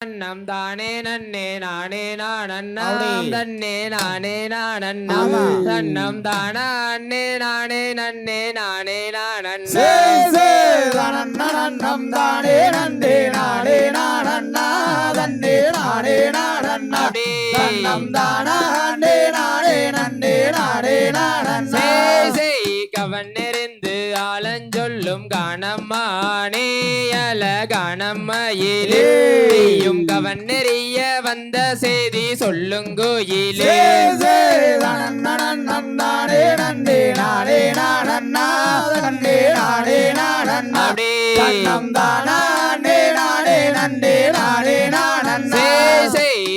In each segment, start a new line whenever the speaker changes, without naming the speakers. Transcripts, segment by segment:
நம் தானே நன்னே நானே நானண்ணா
அப்படி.
தன்னே நானே நானண்ணா
ஆமா.
தன்னம் தானா அண்ணே நானே நன்னே நானே நானண்ணா
தனன்னனம் தானே நந்தே நாடே நாடண்ணா தன்னே நாடண்ணா
அப்படி.
தன்னம் தானே நந்தே நாடே நாடண்ணா
செய் செய் கவன் நெறிந்து ஆலஞ்சொல்லும் காணம்மானே அல காணம்மையிலே நீயும் கவன் நெறிய வந்த செய்தி சொல்லுங்கோயிலே.
தானே தானே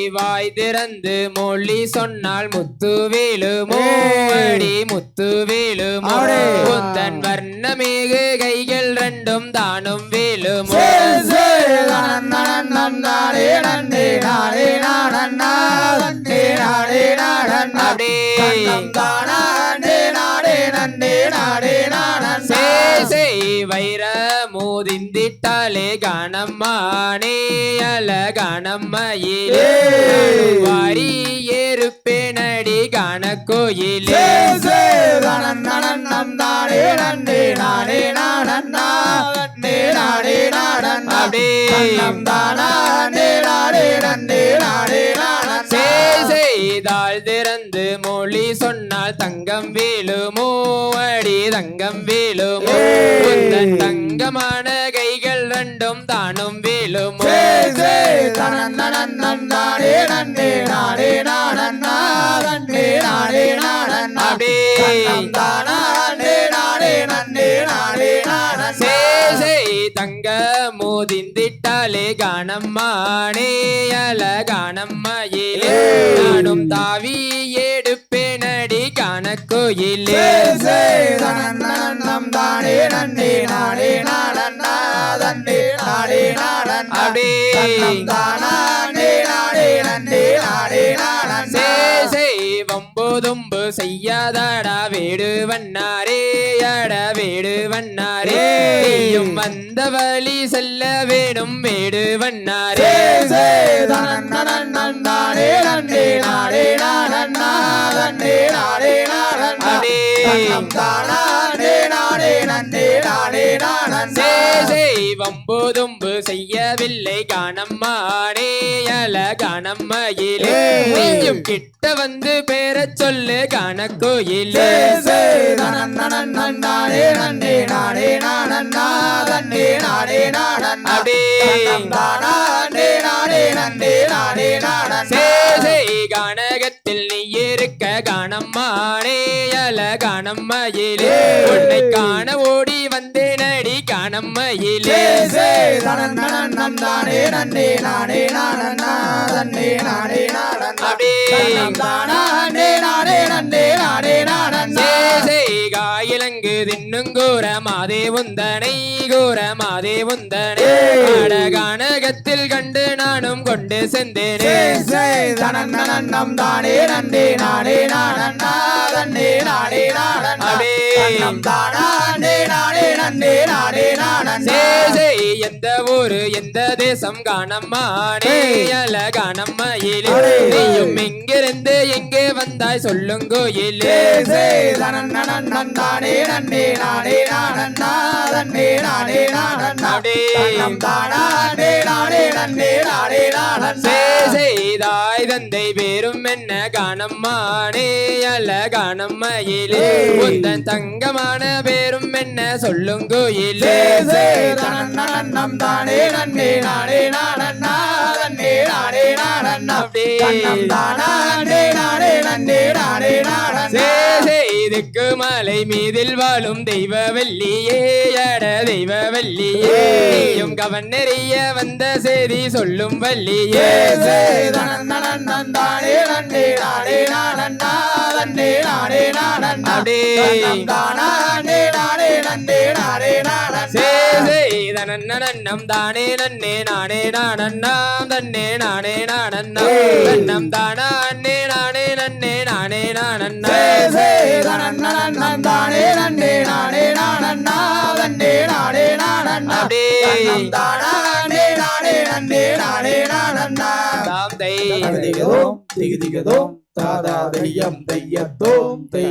வாய் திறந்து மொழி சொன்னால் முத்து வேலுமோ அடி முத்து வேலுமோ. உந்தன் வர்ணமிகு கைகள் நானும் வேலும் வேலுமோ
சே
வைர மோதிந்திட்டாலே கணம்மானே அல கணம்மையிலே. வாரி ஏறுப்பேனடி கணக்கோயிலே. கோயிலே
தானே
செய்தால் திறந்து மொழி சொன்னால் தங்கம் வீழுமோ அடி தங்கம் வீழுமோ தங்கமான கைகள் ரெண்டும் தானும் வேலுமோ தங்க மோதிந்திட்டாலே காணம்மானே அல காணம்மையிலே
ஏய்.
நானும் தாவி எடுப்பேனடி காண கோயிலே
சே சே தனன்னனம் தானே நந்தே நாடே நாடண்ணா தன்னே நாடே நாடண்ணா
செய்யாதடா வேடு வண்ணாரே அட வேடு வண்ணாரே. வந்த வழி செல்ல வேணும் வேடு வண்ணாரே.
தானே
வம்போதும்பு செய்யவில்லை. காணம்மானே அல காணம்மையிலே. நீயும் கிட்ட வந்து பேரச் சொல்லு காண கோயிலே
சே சே தனன்னனம் தானே நந்தே நாடே நாடண்ணா தன்னே நாடே நாடண்ணா
அப்படி.
தன்னம் தானே நாடே நந்தே நாடே நாடண்ணா
செய் செய் கானகத்தில் நீ இருக்க காணம்மானே அல காணம்மையிலே. உன்னை காண ஓடி காணம்மையிலே
நந்தே நாடே நாடண்ணா தன்னே
காயிலங்கு தின்னுங்கூர மாதே உந்தனை கூற மாதே உந்தனை
ஏய்.
ஆட கானகத்தில் கண்டு நானும் கொண்டு
சே
சென்றேனே
சே தனன்னனம் தானே நந்தே நாடே நாடண்ணா
அப்படி.
தன்னம் தானே நாடே
எந்த ஊரு எந்த தேசம் காணம்மானே அல காணம்மையிலே. நீயும் எங்கிருந்து எங்கே வந்தாய் சொல்லுங்கோயிலே
சே
தந்தை பேரும் என்ன காணம்மானே அல்ல காணம்மையிலே. உந்தன் தங்கமான பேரும் என்ன சொல்லுங்கோயிலே
தனன்னனம் தானே நாடே நாடண்ணா
அப்படி.
தன்னம் தானே நாடே நந்தே நாடே நாடண்ணா
செய்துக்கு மலை மீதில் வாழும் தெய்வ வல்லியே அட தெய்வ
ஏய்.
நீயும் கவன் நெறிய வந்த செய்தி சொல்லும் வல்லியே
சே
செய்தனன்னம் தானே நன்னே நானே நானண்ணாம் தன்னே நானே நானண்ணா
ஏய்.
தன்னம் தானா அண்ணே நானே நன்னே நானே நானண்ணா
சே சே தனன்னனம் தானே நந்தே நாடே நாடண்ணா தன்னே நாடே நாடண்ணா
அப்படி.
தன்னம் தானே நாடே நானே நன்னே நானே நானண்ணா
தாம் தை.
தகதிகதோம் திகதிகதோம் தாதா தையம் தையத்தோம் தை.